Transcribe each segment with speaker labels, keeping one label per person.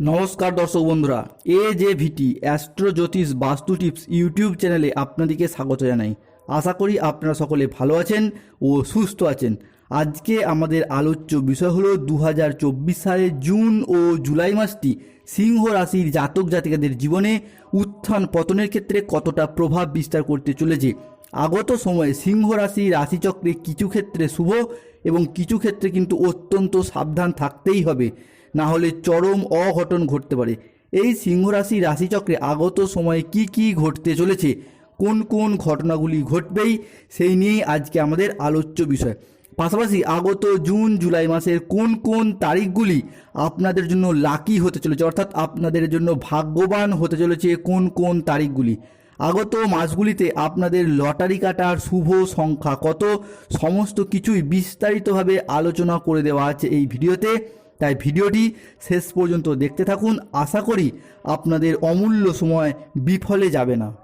Speaker 1: নমস্কার দর্শক বন্ধুরা, এ জে ভিটি অ্যাস্ট্রো জ্যোতিষ বাস্তু টিপস ইউটিউব চ্যানেলে আপনাদেরকে স্বাগত জানাই। আশা করি আপনারা সকলে ভালো আছেন ও সুস্থ আছেন। আজকে আমাদের আলোচ্য বিষয় হলো দু হাজার চব্বিশ সালের জুন ও জুলাই মাসটি সিংহ রাশির জাতক জাতিকাদের জীবনে উত্থান পতনের ক্ষেত্রে কতটা প্রভাব বিস্তার করতে চলেছে। আগত সময়ে সিংহ রাশি, রাশিচক্রে কিছু ক্ষেত্রে শুভ এবং কিছু ক্ষেত্রে কিন্তু অত্যন্ত সাবধান থাকতেই হবে। না হলে চরম অঘটন ঘটতে পারে। এই সিংহ রাশি, রাশিচক্রে আগত সময়ে কি কি ঘটতে চলেছে, কোন কোন ঘটনাগুলি ঘটবেই, সেই নিয়েই আজকে আমাদের আলোচ্য বিষয়। পাশাপাশি আগত জুন, জুলাই মাসের কোন কোন তারিখগুলি আপনাদের জন্য লাকি হতে চলেছে, অর্থাৎ আপনাদের জন্য ভাগ্যবান হতে চলেছে কোন কোন তারিখগুলি? আগত মাসগুলিতে আপনাদের লটারি কাটার শুভ সংখ্যা কত? সমস্ত কিছুই বিস্তারিতভাবে আলোচনা করে দেওয়া আছে এই ভিডিওতে। তাই ভিডিওটি শেষ পর্যন্ত দেখতে থাকুন। আশা করি আপনাদের অমূল্য সময় বিফলে যাবে না।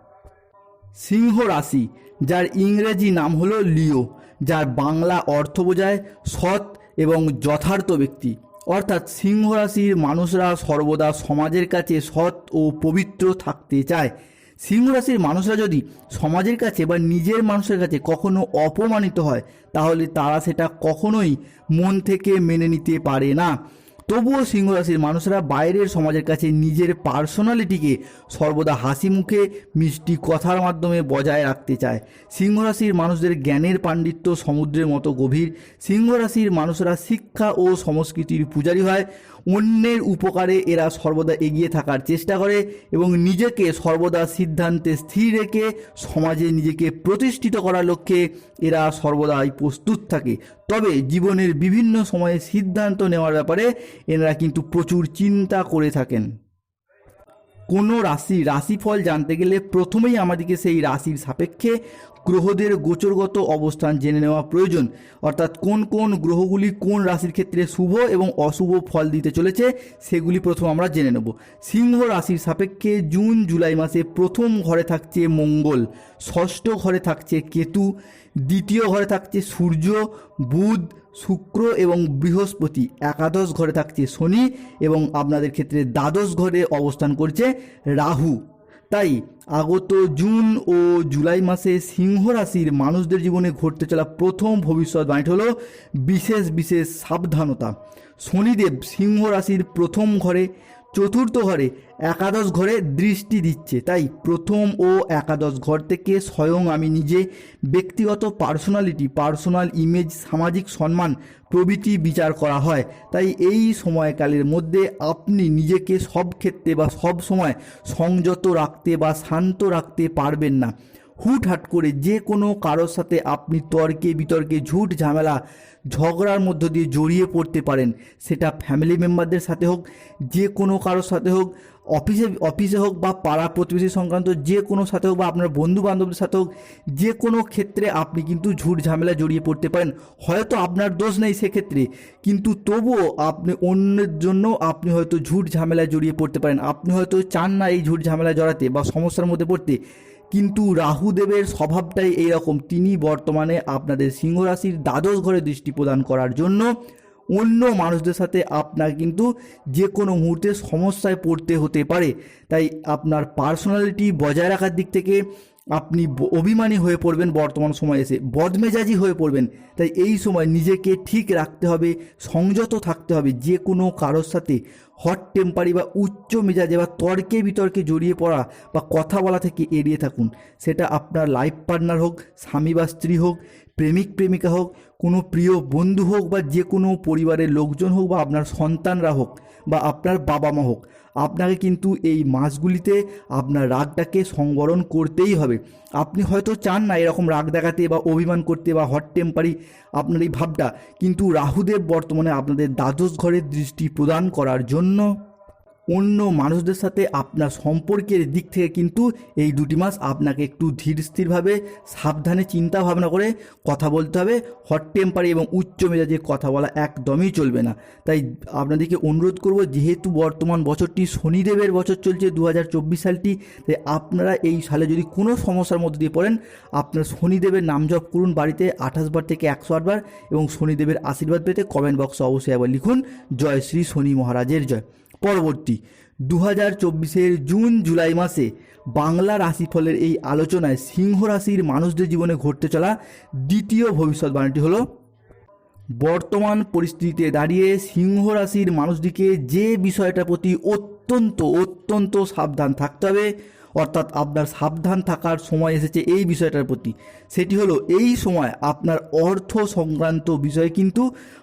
Speaker 1: সিংহ রাশি, যার ইংরেজি নাম হলো লিও, যার বাংলা অর্থ বোঝায় সৎ এবং যথার্থ ব্যক্তি। অর্থাৎ সিংহ রাশির মানুষরা সর্বদা সমাজের কাছে সৎ ও পবিত্র থাকতে চায়। সিংহ রাশির মানুষরা যদি সমাজের কাছে বা নিজের মানুষের কাছে কখনো অপমানিত হয়, তাহলে তারা সেটা কখনোই মন থেকে মেনে নিতে পারে না। তবুও সিংহ রাশির মানুষরা বাইরের সমাজের কাছে নিজের পার্সোনালিটিকে সর্বদা হাসি মুখে, মিষ্টি কথার মাধ্যমে বজায় রাখতে চায়। সিংহ রাশির মানুষদের জ্ঞানের পাণ্ডিত্য সমুদ্রের মতো গভীর। সিংহ রাশির মানুষরা শিক্ষা ও সংস্কৃতির পূজারী হয়। অন্যের উপকারে এরা সর্বদা এগিয়ে থাকার চেষ্টা করে এবং নিজেকে সর্বদা সিদ্ধান্তে স্থির রেখে সমাজে নিজেকে প্রতিষ্ঠিত করার লক্ষ্যে এরা সর্বদাই প্রস্তুত থাকে। তবে জীবনের বিভিন্ন সময়ে সিদ্ধান্ত নেওয়ার ব্যাপারে এনারা কিন্তু প্রচুর চিন্তা করে থাকেন। কোনো রাশি, রাশিফল জানতে গেলে প্রথমেই আমাদেরকে সেই রাশির সাপেক্ষে গ্রহদের গোচরগত অবস্থান জেনে নেওয়া প্রয়োজন। অর্থাৎ কোন কোন গ্রহগুলি কোন রাশির ক্ষেত্রে শুভ এবং অশুভ ফল দিতে চলেছে, সেগুলি প্রথম আমরা জেনে নেব। সিংহ রাশির সাপেক্ষে জুন, জুলাই মাসে প্রথম ঘরে থাকছে মঙ্গল, ষষ্ঠ ঘরে থাকছে কেতু, দ্বিতীয় ঘরে থাকছে সূর্য, বুধ শুক্র এবং বৃহস্পতি একাদশ ঘরে থাকছে শনি এবং আপনাদের ক্ষেত্রে দ্বাদশ ঘরে অবস্থান করছে রাহু। তাই আগত জুন ও জুলাই মাসে সিংহ রাশির মানুষদের জীবনে ঘটতে চলা প্রথম ভবিষ্যৎবাণী হলো বিশেষ বিশেষ সাবধানতা। শনিদেব সিংহ রাশির প্রথম ঘরে চতুর্থ ঘরে একাদশ ঘরে দৃষ্টি দিচ্ছে। তাই প্রথম ও একাদশ ঘর থেকে স্বয়ং আমি নিজে ব্যক্তিগত পার্সোনালিটি, পার্সোনাল ইমেজ, সামাজিক সম্মান, প্রভৃতি বিচার করা হয়। তাই এই সময়কালের মধ্যে আপনি নিজেকে সব ক্ষেত্রে বা সব সময় সংযত রাখতে বা শান্ত রাখতে পারবেন না। হুটহাট করে যে কোনো কারোর সাথে আপনি তর্কে বিতর্কে ঝুট ঝামেলা ঝগড়ার মধ্য দিয়ে জড়িয়ে পড়তে পারেন। সেটা ফ্যামিলি মেম্বারদের সাথে হোক, যে কোনো কারোর সাথে হোক অফিসে অফিসে হোক বা পাড়া প্রতিবেশী সংক্রান্ত যে কোনো সাথে হোক বা আপনার বন্ধু বান্ধবদের সাথে হোক, যে কোনো ক্ষেত্রে আপনি কিন্তু ঝুট ঝামেলা জড়িয়ে পড়তে পারেন। হয়তো আপনার দোষ নেই সেক্ষেত্রে, কিন্তু তবুও আপনি অন্যের জন্য আপনি হয়তো ঝুট ঝামেলায় জড়িয়ে পড়তে পারেন। আপনি হয়তো চান না এই ঝুট ঝামেলা জড়াতে বা সমস্যার মধ্যে পড়তে। কিন্তু রাহুদেবের স্বভাবটাই এইরকম। তিনি বর্তমানে আপনাদের সিংহ রাশির দ্বাদশ ঘরে দৃষ্টি প্রদান করার জন্য অন্য মানুষদের সাথে আপনার কিন্তু যে কোনো মুহূর্তে সমস্যায় পড়তে হতে পারে। তাই আপনার পার্সোনালিটি বজায় রাখার দিক থেকে আপনি অভিমানী হয়ে পড়বেন বর্তমান সময়ে এসে। বদমেজাজি হয়ে পড়বেন। তাই এই সময় নিজেকে ঠিক রাখতে হবে, সংযত থাকতে হবে যে কোনো কারোর সাথে। হট টেম্পারি বা উচ্চ মেজাজে বা তর্কে বিতর্কে জড়িয়ে পড়া বা কথা বলা থেকে এড়িয়ে থাকুন। সেটা আপনার লাইফ পার্টনার হোক, স্বামী বা স্ত্রী হোক, প্রেমিক, প্রেমিকা হোক, কোনো প্রিয় বন্ধু হোক বা যে কোনো পরিবারের লোকজন হোক বা আপনার সন্তানরা হোক বা আপনার বাবা মা হোক, আপনাকে কিন্তু এই মাসগুলিতে আপনার রাগটাকে সংবরণ করতেই হবে। আপনি হয়তো চান না এরকম রাগ দেখাতে বা অভিমান করতে বা হট টেম্পারি আপনার এই ভাবটা, কিন্তু রাহুদেব বর্তমানে আপনাদের দ্বাদশ ঘরের দৃষ্টি প্রদান করার জন্য no. অন্য মানুষদের সাথে আপনার সম্পর্কের দিক থেকে কিন্তু এই দুটি মাস আপনাকে একটু ধীর স্থিরভাবে সাবধানে চিন্তা ভাবনা করে কথা বলতে হবে। হট টেম্পারে এবং উচ্চ মেজাজে কথা বলা একদমই চলবে না। তাই আপনাদেরকে অনুরোধ করব, যেহেতু বর্তমান বছরটি শনিদেবের বছর চলছে দু হাজার চব্বিশ সালটি, তাই আপনারা এই সালে যদি কোনো সমস্যার মধ্যে দিয়ে পড়েন, আপনার শনিদেবের নাম জপ করুন বাড়িতে আঠাশ বার থেকে একশো আটবার এবং শনিদেবের আশীর্বাদ পেতে কমেন্ট বক্সে অবশ্যই একবার লিখুন, জয় শ্রী শনি মহারাজের জয়। পরবর্তী দু হাজার চব্বিশের জুন জুলাই মাসে বাংলা রাশিফলের এই আলোচনায় সিংহ রাশির মানুষদের জীবনে ঘটতে চলা দ্বিতীয় ভবিষ্যৎবাণীটি হলো, বর্তমান পরিস্থিতিতে দাঁড়িয়ে সিংহ রাশির মানুষটিকে যে বিষয়টার প্রতি অত্যন্ত অত্যন্ত সাবধান থাকতে হবে অর্থাৎ আপনার সাবধান থাকার সময় এসেছে এই বিষয়টার প্রতি। সেটি হলো, এই সময় আপনার অর্থ সংক্রান্ত বিষয়ে কিন্তু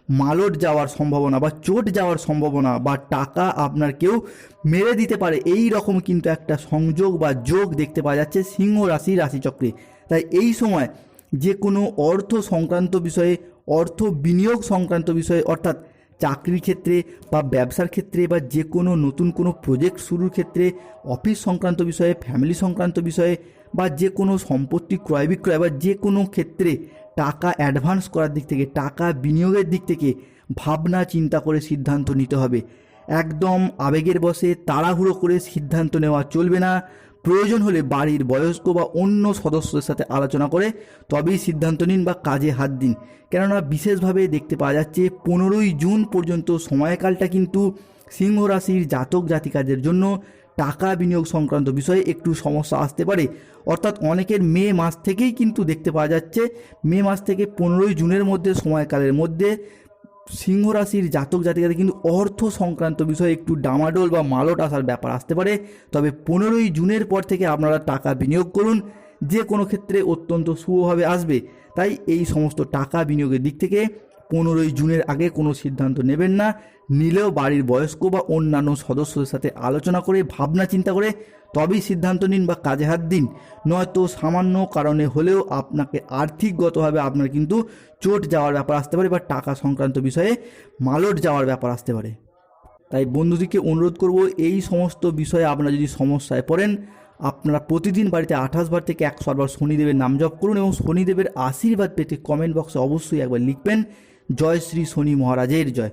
Speaker 1: মালট যাওয়ার সম্ভাবনা বা চোট যাওয়ার সম্ভাবনা বা টাকা আপনার কেউ মেরে দিতে পারে, এই রকম কিন্তু একটা সংযোগ বা যোগ দেখতে পাওয়া যাচ্ছে সিংহ রাশি, রাশিচক্রে। তাই এই সময় যে কোনো অর্থ সংক্রান্ত বিষয়ে, অর্থ বিনিয়োগ সংক্রান্ত বিষয়ে, অর্থাৎ চাকরির ক্ষেত্রে বা ব্যবসার ক্ষেত্রে বা যে কোনো নতুন কোনো প্রজেক্ট শুরুর ক্ষেত্রে অফিস সংক্রান্ত বিষয়ে ফ্যামিলি সংক্রান্ত বিষয়ে বা যে কোনো সম্পত্তি ক্রয় বিক্রয় বা যে কোনো ক্ষেত্রে টাকা অ্যাডভান্স করার দিক থেকে, টাকা বিনিয়োগের দিক থেকে ভাবনা, চিন্তা করে সিদ্ধান্ত নিতে হবে। একদম আবেগের বসে, তাড়াহুড়ো করে সিদ্ধান্ত নেওয়া চলবে না। প্রয়োজন হলে বাড়ির বয়স্ক বা অন্য সদস্যদের সাথে আলোচনা করে তবেই সিদ্ধান্ত নিন বা কাজে হাত দিন। কেননা বিশেষভাবে দেখতে পাওয়া যাচ্ছে, পনেরোই জুন পর্যন্ত সময়কালটা কিন্তু সিংহ রাশির জাতক জাতিকাদের জন্য টাকা বিনিয়োগ সংক্রান্ত বিষয়ে একটু সমস্যা আসতে পারে। অর্থাৎ অনেকের মে মাস থেকেই কিন্তু দেখতে পাওয়া যাচ্ছে, মে মাস থেকে পনেরোই জুনের মধ্যে সময়কালের মধ্যে সিংহ রাশির জাতক জাতিকাদের কিন্তু অর্থ সংক্রান্ত বিষয়ে একটু ডামাডোল বা মালট আসার ব্যাপার আসতে পারে। তবে পনেরোই জুনের পর থেকে আপনারা টাকা বিনিয়োগ করুন। যে কোনো ক্ষেত্রে অত্যন্ত শুভভাবে আসবে। তাই এই সমস্ত টাকা বিনিয়োগের দিক থেকে পনেরোই জুনের আগে কোনো সিদ্ধান্ত নেবেন না। নিলেও বাড়ির বয়স্ক বা অন্যান্য সদস্যদের সাথে আলোচনা করে, ভাবনা চিন্তা করে তবেই সিদ্ধান্ত নিন বা কাজে হাত দিন। নয়তো সামান্য কারণে হলেও আপনাকে আর্থিকগতভাবে আপনার কিন্তু চোট যাওয়ার ব্যাপার আসতে পারে বা টাকা সংক্রান্ত বিষয়ে মালট যাওয়ার ব্যাপার আসতে পারে। তাই বন্ধুদিকে অনুরোধ করব, এই সমস্ত বিষয়ে আপনারা যদি সমস্যায় পড়েন, আপনারা প্রতিদিন বাড়িতে আঠাশ বার থেকে একশো বার শনিদেবের নাম জপ করুন এবং শনিদেবের আশীর্বাদ পেতে কমেন্ট বক্সে অবশ্যই একবার লিখবেন। জয় শ্রী শনি মহারাজের জয়।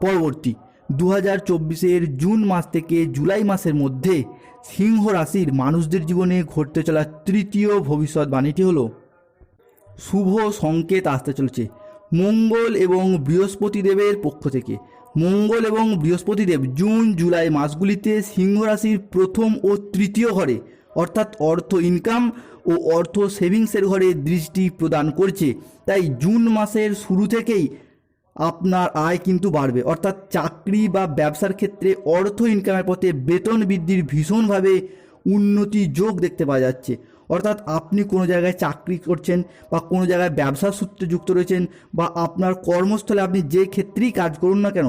Speaker 1: পরবর্তী দু হাজার চব্বিশের জুন মাস থেকে জুলাই মাসের মধ্যে সিংহ রাশির মানুষদের জীবনে ঘটতে চলা তৃতীয় ভবিষ্যৎবাণীটি হলো, শুভ সংকেত আসতে চলেছে। মঙ্গল এবং বৃহস্পতি দেবের পক্ষ থেকে। মঙ্গল এবং বৃহস্পতিদেব জুন, জুলাই মাসগুলিতে সিংহ রাশির প্রথম ও তৃতীয় ঘরে অর্থাৎ অর্থ ইনকাম ও অর্থ সেভিংসের ঘরে দৃষ্টি প্রদান করছে। তাই জুন মাসের শুরু থেকেই আপনার আয় কিন্তু বাড়বে। অর্থাৎ চাকরি বা ব্যবসার ক্ষেত্রে অর্থ ইনকামের পথে বেতন বৃদ্ধির ভীষণভাবে উন্নতি যোগ দেখতে পাওয়া যাচ্ছে। অর্থাৎ আপনি কোনো জায়গায় চাকরি করছেন বা কোনো জায়গায় ব্যবসার সূত্রে যুক্ত রয়েছেন বা আপনার কর্মস্থলে আপনি যে ক্ষেত্রেই কাজ করুন না কেন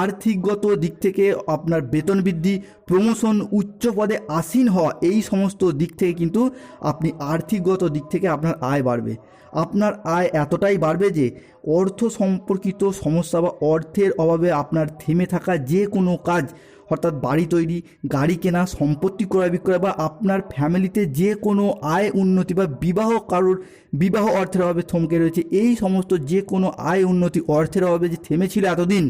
Speaker 1: আর্থিকগত দিক থেকে আপনার বেতন বৃদ্ধি প্রমোশন উচ্চ পদে আসীন হওয়া, এই সমস্ত দিক থেকে কিন্তু আপনি আর্থিকগত দিক থেকে আপনার আয় বাড়বে। আপনার আয় এতটাই বাড়বে যে অর্থ সম্পর্কিত সমস্যা বা অর্থের অভাবে আপনার থেমে থাকা যে কোনো কাজ, অর্থাৎ বাড়ি তৈরি, গাড়ি কেনা, সম্পত্তি ক্রয় বিক্রয় বা আপনার ফ্যামিলিতে যে কোনো আয় উন্নতি বা বিবাহ কারোর, বিবাহ অর্থের অভাবে থমকে রয়েছে, এই সমস্ত যে কোনো আয় উন্নতি অর্থের অভাবে যে থেমেছিল এতদিন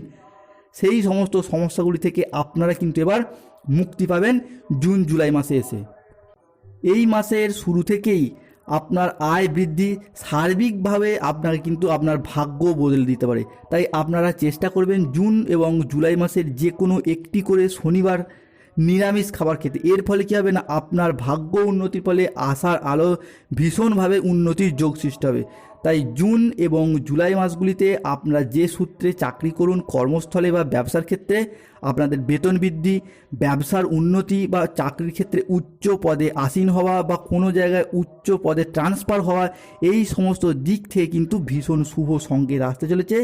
Speaker 1: সেই সমস্ত সমস্যাগুলি থেকে আপনারা কিন্তু এবার মুক্তি পাবেন জুন, জুলাই মাসে এসে। এই মাসের শুরু থেকেই আপনার আয় বৃদ্ধি সার্বিকভাবে আপনাকে কিন্তু আপনার ভাগ্য বদলে দিতে পারে। তাই আপনারা চেষ্টা করবেন জুন এবং জুলাই মাসের যে কোনো একটি করে শনিবার নিরামিষ খাবার খেতে। এর ফলে কী হবে না? আপনার ভাগ্য উন্নতির ফলে আসার আলো ভীষণভাবে উন্নতির যোগ সৃষ্টি হবে। তাই জুন এবং জুলাই মাসগুলিতে আপনারা যে সূত্রে চাকরি করুন কর্মস্থলে বা ব্যবসার ক্ষেত্রে, আপনাদের বেতন বৃদ্ধি, ব্যবসার উন্নতি বা চাকরির ক্ষেত্রে উচ্চ পদে আসীন হওয়া বা কোনো জায়গায় উচ্চ পদে ট্রান্সফার হওয়া, এই সমস্ত দিক থেকে কিন্তু ভীষণ শুভ সংকেত আসতে চলেছে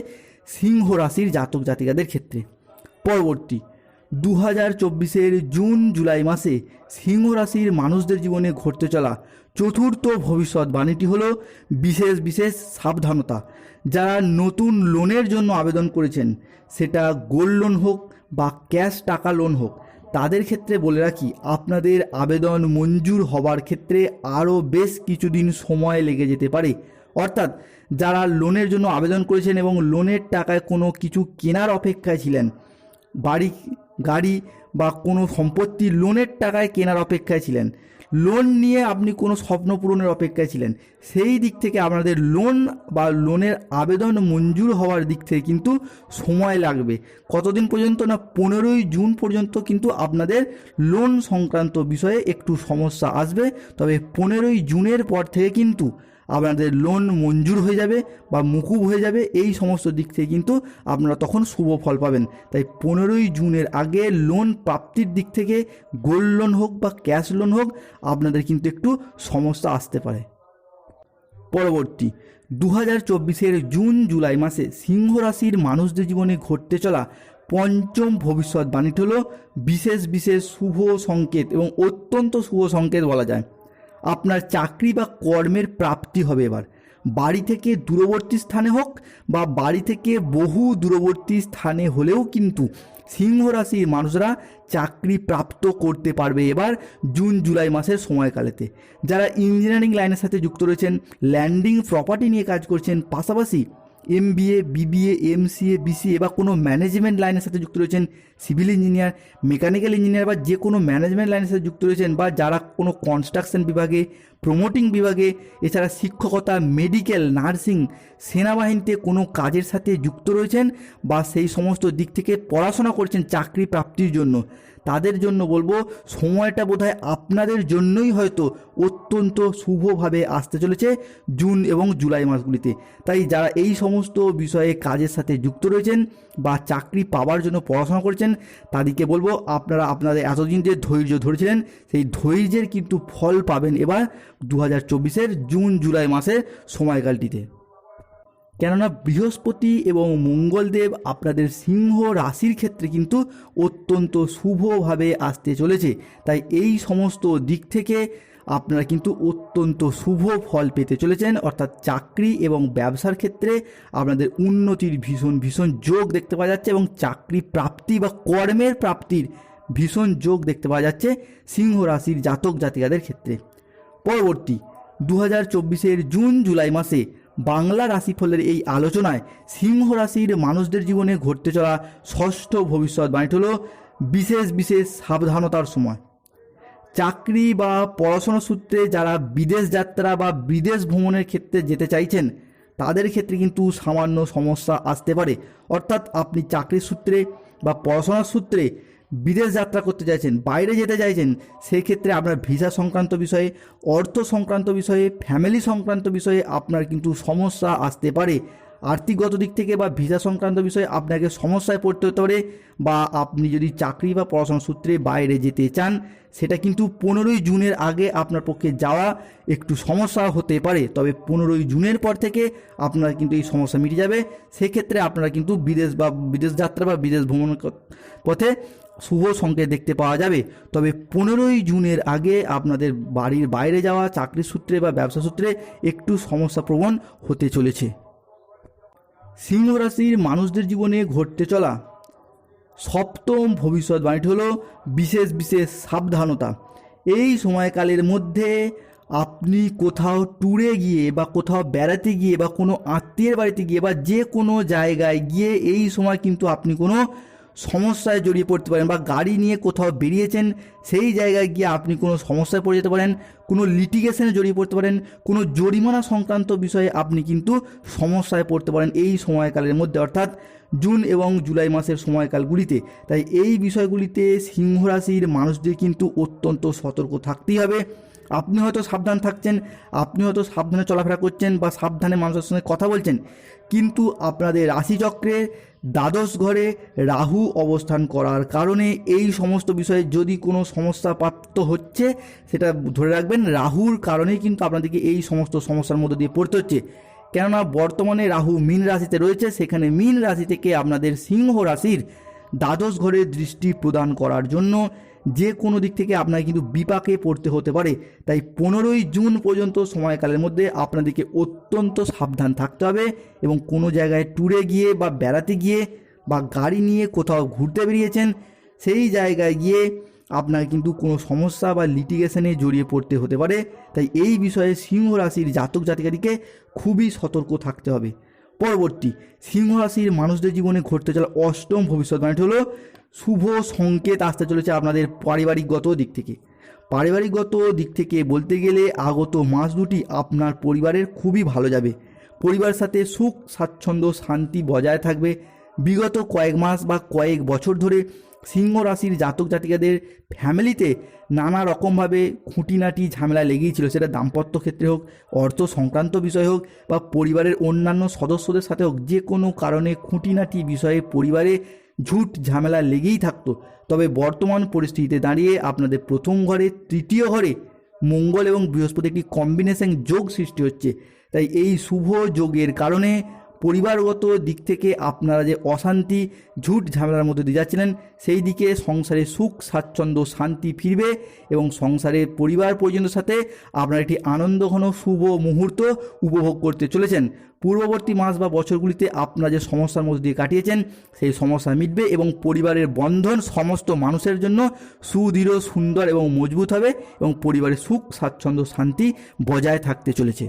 Speaker 1: সিংহ রাশির জাতক জাতিকাদের ক্ষেত্রে। পরবর্তী দু হাজার চব্বিশের জুন জুলাই মাসে সিংহ রাশির মানুষদের জীবনে ঘটতে চলা চতুর্থ ভবিষ্যৎবাণীটি হলো বিশেষ বিশেষ সাবধানতা। যারা নতুন লোনের জন্য আবেদন করেছেন, সেটা গোল্ড লোন হোক বা ক্যাশ টাকা লোন হোক, তাদের ক্ষেত্রে বলে রাখি, আপনাদের আবেদন মঞ্জুর হবার ক্ষেত্রে আরও বেশ কিছুদিন সময় লেগে যেতে পারে। অর্থাৎ যারা লোনের জন্য আবেদন করেছেন এবং লোনের টাকায় কোনো কিছু কেনার অপেক্ষায় ছিলেন, বাড়ি, গাড়ি বা কোনো সম্পত্তি লোনের টাকায় কেনার অপেক্ষায় ছিলেন লোন নিয়ে আপনি কোনো স্বপ্ন পূরণের অপেক্ষায় ছিলেন। সেই দিক থেকে আপনাদের লোন বা লোনের আবেদন মঞ্জুর হওয়ার দিক থেকে কিন্তু সময় লাগবে। কতদিন পর্যন্ত না পনেরোই জুন পর্যন্ত কিন্তু আপনাদের লোন সংক্রান্ত বিষয়ে একটু সমস্যা আসবে। তবে পনেরোই জুনের পর থেকে কিন্তু আপনাদের লোন মঞ্জুর হয়ে যাবে বা মুকুব হয়ে যাবে, এই সমস্ত দিক থেকে কিন্তু আপনারা তখন শুভ ফল পাবেন। তাই পনেরোই জুনের আগে লোন প্রাপ্তির দিক থেকে গোল্ড লোন হোক বা ক্যাশ লোন হোক, আপনাদের কিন্তু একটু সমস্যা আসতে পারে। পরবর্তী দু হাজার চব্বিশের জুন জুলাই মাসে সিংহ রাশির মানুষদের জীবনে ঘটতে চলা পঞ্চম ভবিষ্যৎবাণীটি হল বিশেষ বিশেষ শুভ সংকেত এবং অত্যন্ত শুভ সংকেত বলা যায়। আপনার চাকরি বা কর্মের প্রাপ্তি হবে এবার। বাড়ি থেকে দূরবর্তী স্থানে হোক বা বাড়ি থেকে বহু দূরবর্তী স্থানে হলেও কিন্তু সিংহ রাশির মানুষরা চাকরি প্রাপ্ত করতে পারবে এবার জুন, জুলাই মাসের সময়কালেতে। যারা ইঞ্জিনিয়ারিং লাইনের সাথে যুক্ত রয়েছেন ল্যান্ডিং প্রপার্টি নিয়ে কাজ করছেন, পাশাপাশি MBA BBA M MCA BCA বা কোনো ম্যানেজমেন্ট লাইনের সাথে যুক্ত রয়েছেন সিভিল ইঞ্জিনিয়ার মেকানিক্যাল ইঞ্জিনিয়ার বা যে কোনো ম্যানেজমেন্ট লাইনের সাথে যুক্ত রয়েছেন বা যারা কোনো কনস্ট্রাকশন বিভাগে প্রমোটিং বিভাগে, এছাড়া শিক্ষকতা মেডিকেল নার্সিং সেনাবাহিনীতে কোনো কাজের সাথে যুক্ত রয়েছেন বা সেই সমস্ত দিক থেকে পড়াশোনা করছেন চাকরি প্রাপ্তির জন্য। তাদের জন্য বলব, সময়টা বোধহয় আপনাদের জন্যই হয়তো অত্যন্ত শুভভাবে আসতে চলেছে জুন এবং জুলাই মাসগুলিতে। তাই যারা এই সমস্ত বিষয়ে কাজের সাথে যুক্ত রয়েছেন বা চাকরি পাওয়ার জন্য পড়াশোনা করেছেন, তাদেরকে বলব, আপনারা আপনাদের এতদিন যে ধৈর্য ধরেছিলেন, সেই ধৈর্যের কিন্তু ফল পাবেন এবার দু হাজার জুন জুলাই মাসের সময়কালটিতে। কেননা বৃহস্পতি এবং মঙ্গলদেব আপনাদের সিংহ রাশির ক্ষেত্রে কিন্তু অত্যন্ত শুভভাবে আসতে চলেছে। তাই এই সমস্ত দিক থেকে আপনারা কিন্তু অত্যন্ত শুভ ফল পেতে চলেছেন। অর্থাৎ চাকরি এবং ব্যবসার ক্ষেত্রে আপনাদের উন্নতির ভীষণ ভীষণ যোগ দেখতে পাওয়া যাচ্ছে এবং চাকরি প্রাপ্তি বা কর্মের প্রাপ্তির ভীষণ যোগ দেখতে পাওয়া যাচ্ছে সিংহ রাশির জাতক জাতিকাদের ক্ষেত্রে। পরবর্তী দু হাজার জুন জুলাই মাসে বাংলা রাশিফলের এই আলোচনায় সিংহ রাশির মানুষদের জীবনে ঘটতে চলা ষষ্ঠ ভবিষ্যৎ ভবিষ্যৎবাণীটি হল বিশেষ বিশেষ সাবধানতার সময়। চাকরি বা পড়াশোনা সূত্রে যারা বিদেশ যাত্রা বা বিদেশ ভ্রমণের ক্ষেত্রে যেতে চাইছেন, তাদের ক্ষেত্রে কিন্তু সামান্য সমস্যা আসতে পারে। অর্থাৎ আপনি চাকরির সূত্রে বা পড়াশোনার সূত্রে বিদেশ যাত্রা করতে চাইছেন, বাইরে যেতে চাইছেন সেই ক্ষেত্রে আপনার ভিসা সংক্রান্ত বিষয়ে, অর্থ সংক্রান্ত বিষয়ে ফ্যামিলি সংক্রান্ত বিষয়ে আপনার কিন্তু সমস্যা আসতে পারে। আর্থিকগত দিক থেকে বা ভিসা সংক্রান্ত বিষয়ে আপনাকে সমস্যায় পড়তে হতে পারে বা আপনি যদি চাকরি বা পড়াশোনার সূত্রে বাইরে যেতে চান, সেটা কিন্তু পনেরোই জুনের আগে আপনার পক্ষে যাওয়া একটু সমস্যা হতে পারে। তবে পনেরোই জুনের পর থেকে আপনার কিন্তু এই সমস্যা মিটে যাবে। সেক্ষেত্রে আপনারা কিন্তু বিদেশ বা বিদেশ যাত্রা বা বিদেশ ভ্রমণ পথে শুভ সংকেত দেখতে পাওয়া যাবে। তবে পনেরোই জুনের আগে আপনাদের বাড়ির বাইরে যাওয়া, চাকরির সূত্রে বা ব্যবসা সূত্রে একটু সমস্যাপ্রবণ হতে চলেছে। সিংহ রাশির মানুষদের জীবনে ঘটতে চলা সপ্তম ভবিষ্যৎবাণীটি হলো বিশেষ বিশেষ সাবধানতা। এই সময়কালের মধ্যে আপনি কোথাও ট্যুরে গিয়ে বা কোথাও বেড়াতে গিয়ে বা কোনো আত্মীয়ের বাড়িতে গিয়ে বা যে কোনো জায়গায় গিয়ে এই সময় কিন্তু আপনি কোনো সমস্যায় জড়িয়ে পড়তে পারেন বা গাড়ি নিয়ে কোথাও বেরিয়েছেন, সেই জায়গায় গিয়ে আপনি কোনো সমস্যায় পড়ে যেতে পারেন, কোনো লিটিগেশনে জড়িয়ে পড়তে পারেন, কোনো জরিমানা সংক্রান্ত বিষয়ে আপনি কিন্তু সমস্যায় পড়তে পারেন এই সময়কালের মধ্যে, অর্থাৎ জুন এবং জুলাই মাসের সময়কালগুলিতে। তাই এই বিষয়গুলিতে সিংহ রাশির মানুষদের কিন্তু অত্যন্ত সতর্ক থাকতেই হবে। আপনি হয়তো সাবধান থাকছেন, আপনি হয়তো সাবধানে চলাফেরা করছেন বা সাবধানে মানুষের সঙ্গে কথা বলছেন, কিন্তু আপনাদের রাশিচক্রে দ্বাদশ ঘরে রাহু অবস্থান করার কারণে এই সমস্ত বিষয়ে যদি কোনো সমস্যা প্রাপ্ত হচ্ছে, সেটা ধরে রাখবেন, রাহুর কারণেই কিন্তু আপনাদেরকে এই সমস্ত সমস্যার মধ্যে দিয়ে পড়তে হচ্ছে। কেননা বর্তমানে রাহু মীন রাশিতে রয়েছে, সেখানে মীন রাশি থেকে আপনাদের সিংহ রাশির দ্বাদশ ঘরে দৃষ্টি প্রদান করার জন্য যে কোনো দিক থেকে আপনাকে কিন্তু বিপাকে পড়তে হতে পারে। তাই পনেরোই জুন পর্যন্ত সময়কালের মধ্যে আপনাদেরকে অত্যন্ত সাবধান থাকতে হবে এবং কোনো জায়গায় ট্যুরে গিয়ে বা বেড়াতে গিয়ে বা গাড়ি নিয়ে কোথাও ঘুরতে বেরিয়েছেন, সেই জায়গায় গিয়ে আপনার কিন্তু কোনো সমস্যা বা লিটিগেশনে জড়িয়ে পড়তে হতে পারে। তাই এই বিষয়ে সিংহ রাশির জাতক জাতিকারীকে খুবই সতর্ক থাকতে হবে। পরবর্তী সিংহ রাশির মানুষদের জীবনে ঘটতে চলা অষ্টম ভবিষ্যৎবাণী হলো শুভ সংকেত আসতে চলেছে আপনাদের পারিবারিকগত দিক থেকে। পারিবারিকগত দিক থেকে বলতে গেলে আগত মাস দুটি আপনার পরিবারের খুবই ভালো যাবে। পরিবারের সাথে সুখ, স্বাচ্ছন্দ্য, শান্তি বজায় থাকবে। বিগত কয়েক মাস বা কয়েক বছর ধরে সিংহ রাশির জাতক জাতিকাদের ফ্যামিলিতে নানা রকমভাবে খুঁটিনাটি ঝামেলা লেগেই ছিল সেটা দাম্পত্য ক্ষেত্রে হোক, অর্থ সংক্রান্ত বিষয় হোক বা পরিবারের অন্যান্য সদস্যদের সাথে হোক, যে কোনো কারণে খুঁটিনাটি বিষয়ে পরিবারে ঝুট ঝামেলা লেগেই থাকতো। তবে বর্তমান পরিস্থিতিতে দাঁড়িয়ে আপনাদের প্রথম ঘরে, তৃতীয় ঘরে মঙ্গল এবং বৃহস্পতি একটি কম্বিনেশন যোগ সৃষ্টি হচ্ছে। তাই এই শুভ যোগের কারণে পরিবারগত দিক থেকে আপনারা যে অশান্তি, ঝুট ঝামেলার মধ্যে দিয়ে যাচ্ছিলেন, সেই দিকে সংসারে সুখ, স্বাচ্ছন্দ্য, শান্তি ফিরবে এবং সংসারে পরিবার পরিজনদের সাথে আপনারা একটি আনন্দঘন শুভ মুহূর্ত উপভোগ করতে চলেছেন। পূর্ববর্তী মাস বা বছরগুলিতে আপনারা যে সমস্যার মধ্যে দিয়ে কাটিয়েছেন, সেই সমস্যা মিটবে এবং পরিবারের বন্ধন সমস্ত মানুষের জন্য সুদৃঢ়, সুন্দর এবং মজবুত হবে এবং পরিবারের সুখ, স্বাচ্ছন্দ্য, শান্তি বজায় থাকতে চলেছে।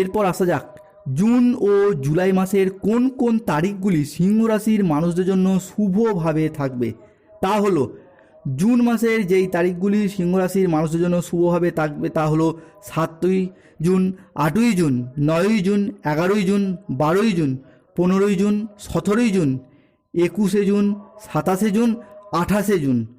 Speaker 1: এরপর আসা যাক জুন ও জুলাই মাসের কোন কোন তারিখগুলি সিংহ রাশির মানুষদের জন্য শুভভাবে থাকবে? তা হলো, জুন মাসের যেই তারিখগুলি সিংহ রাশির মানুষদের জন্য শুভভাবে থাকবে তা হলো সাতই জুন, আটই জুন, নয়ই জুন, এগারোই জুন, বারোই জুন, পনেরোই জুন, সতেরোই জুন, একুশে জুন, সাতাশে জুন, আঠাশে জুন।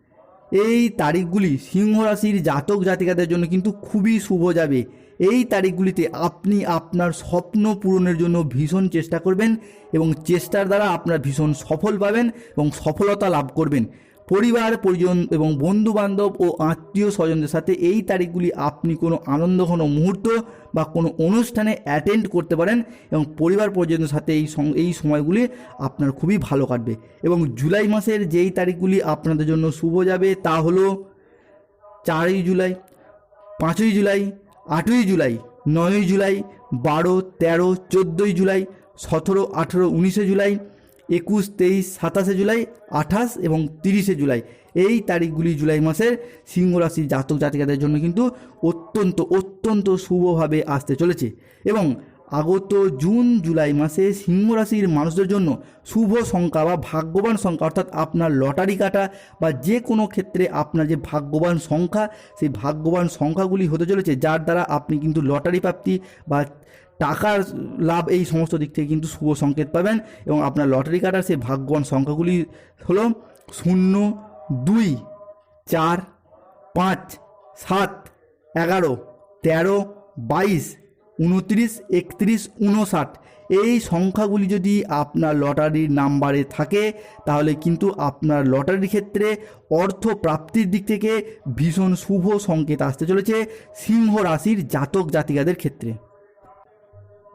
Speaker 1: এই তারিখগুলি সিংহ রাশির জাতক জাতিকাদের জন্য কিন্তু খুবই শুভ যাবে। এই তারিখগুলিতে আপনি আপনার স্বপ্ন পূরণের জন্য ভীষণ চেষ্টা করবেন এবং চেষ্টার দ্বারা আপনার ভীষণ সফল পাবেন এবং সফলতা লাভ করবেন। পরিবার, পরিজন এবং বন্ধু বান্ধব ও আত্মীয় স্বজনদের সাথে এই তারিখগুলি আপনি কোনো আনন্দ আনন্দঘন মুহূর্ত বা কোনো অনুষ্ঠানে অ্যাটেন্ড করতে পারেন এবং পরিবার, পরিজনদের সাথে এই এই সময়গুলি আপনার খুবই ভালো কাটবে। এবং জুলাই মাসের যেই তারিখগুলি আপনাদের জন্য শুভ যাবে তা হলো চারই জুলাই, পাঁচই জুলাই, আটই জুলাই, নয়ই জুলাই, বারো, তেরো, চোদ্দোই জুলাই, সতেরো, আঠেরো, উনিশে জুলাই একুশ, তেইশ, সাতাশে জুলাই, আঠাশ এবং তিরিশে জুলাই। এই তারিখগুলি জুলাই মাসের সিংহ রাশির জাতক জাতিকাদের জন্য কিন্তু অত্যন্ত অত্যন্ত শুভভাবে আসতে চলেছে এবং আগত জুন, জুলাই মাসে সিংহ রাশির মানুষদের জন্য শুভ সংখ্যা বা ভাগ্যবান সংখ্যা, অর্থাৎ আপনার লটারি কাটা বা যে কোনো ক্ষেত্রে আপনার যে ভাগ্যবান সংখ্যা, সেই ভাগ্যবান সংখ্যাগুলি হতে চলেছে, যার দ্বারা আপনি কিন্তু লটারি প্রাপ্তি বা টাকার লাভ এই সমস্ত দিক থেকে কিন্তু শুভ সংকেত পাবেন এবং আপনার লটারি কাটার সেই ভাগ্যবান সংখ্যাগুলি হলো শূন্য, দুই, চার, পাঁচ, সাত, এগারো, তেরো, বাইশ, উনত্রিশ, একত্রিশ, উনষাট। এই সংখ্যাগুলি যদি আপনার লটারির নাম্বারে থাকে, তাহলে কিন্তু আপনার লটারির ক্ষেত্রে অর্থ প্রাপ্তির দিক থেকে ভীষণ শুভ সংকেত আসতে চলেছে সিংহ রাশির জাতক জাতিকাদের ক্ষেত্রে।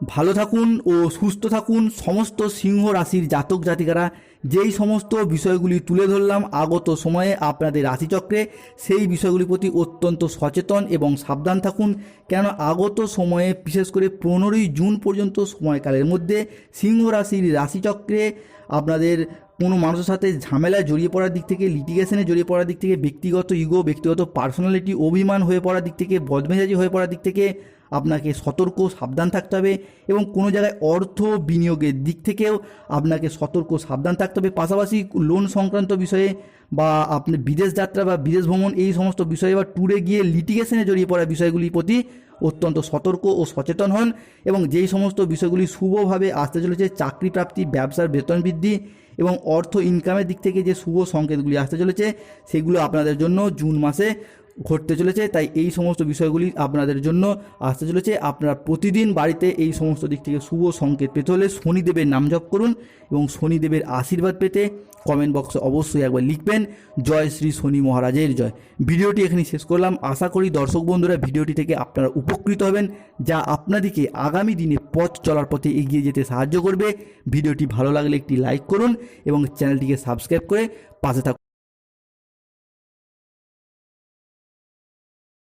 Speaker 1: ভালো থাকুন ও সুস্থ থাকুন। সমস্ত সিংহ রাশির জাতক জাতিকারা, যেই সমস্ত বিষয়গুলি তুলে ধরলাম আগত সময়ে আপনাদের রাশিচক্রে, সেই বিষয়গুলির প্রতি অত্যন্ত সচেতন এবং সাবধান থাকুন। কেন আগত সময়ে, বিশেষ করে পনেরোই জুন পর্যন্ত সময়কালের মধ্যে সিংহ রাশির রাশিচক্রে আপনাদের কোনো মানুষের সাথে ঝামেলায় জড়িয়ে পড়ার দিক থেকে লিটিগেশনে জড়িয়ে পড়ার দিক থেকে, ব্যক্তিগত ইগো ব্যক্তিগত পার্সোনালিটি অভিমান হয়ে পড়ার দিক থেকে, বদমেজাজি হয়ে পড়ার দিক থেকে আপনাকে সতর্ক, সাবধান থাকতে হবে এবং কোনো জায়গায় অর্থ বিনিয়োগের দিক থেকেও আপনাকে সতর্ক, সাবধান থাকতে হবে। পাশাপাশি লোন সংক্রান্ত বিষয়ে বা আপনি বিদেশ যাত্রা বা বিদেশ ভ্রমণ এই সমস্ত বিষয়ে বা ট্যুরে গিয়ে লিটিগেশনে জড়িয়ে পড়া বিষয়গুলির প্রতি অত্যন্ত সতর্ক ও সচেতন হন এবং যেই সমস্ত বিষয়গুলি শুভভাবে আসতে চলেছে, চাকরি প্রাপ্তি, ব্যবসার বেতন বৃদ্ধি এবং অর্থ ইনকামের দিক থেকে যে শুভ সংকেতগুলি আসতে চলেছে, সেগুলো আপনাদের জন্য জুন মাসে ঘটতে চলেছে, তাই এই সমস্ত বিষয়গুলি আপনাদের জন্য আসতে চলেছে। আপনারা প্রতিদিন বাড়িতে এই সমস্ত দিক থেকে শুভ সংকেত পেতে হলে শনিদেবের নাম জপ করুন এবং শনিদেবের আশীর্বাদ পেতে কমেন্ট বক্সে অবশ্যই একবার লিখবেন, জয় শ্রী শনি মহারাজের জয়। ভিডিওটি এখানে শেষ করলাম। আশা করি দর্শক বন্ধুরা ভিডিওটি থেকে আপনারা উপকৃত হবেন, যা আপনাদেরকে আগামী দিনে পথ চলার পথে এগিয়ে যেতে সাহায্য করবে। ভিডিওটি ভালো লাগলে একটি লাইক করুন এবং চ্যানেলটিকে সাবস্ক্রাইব করে পাশে থাকুন।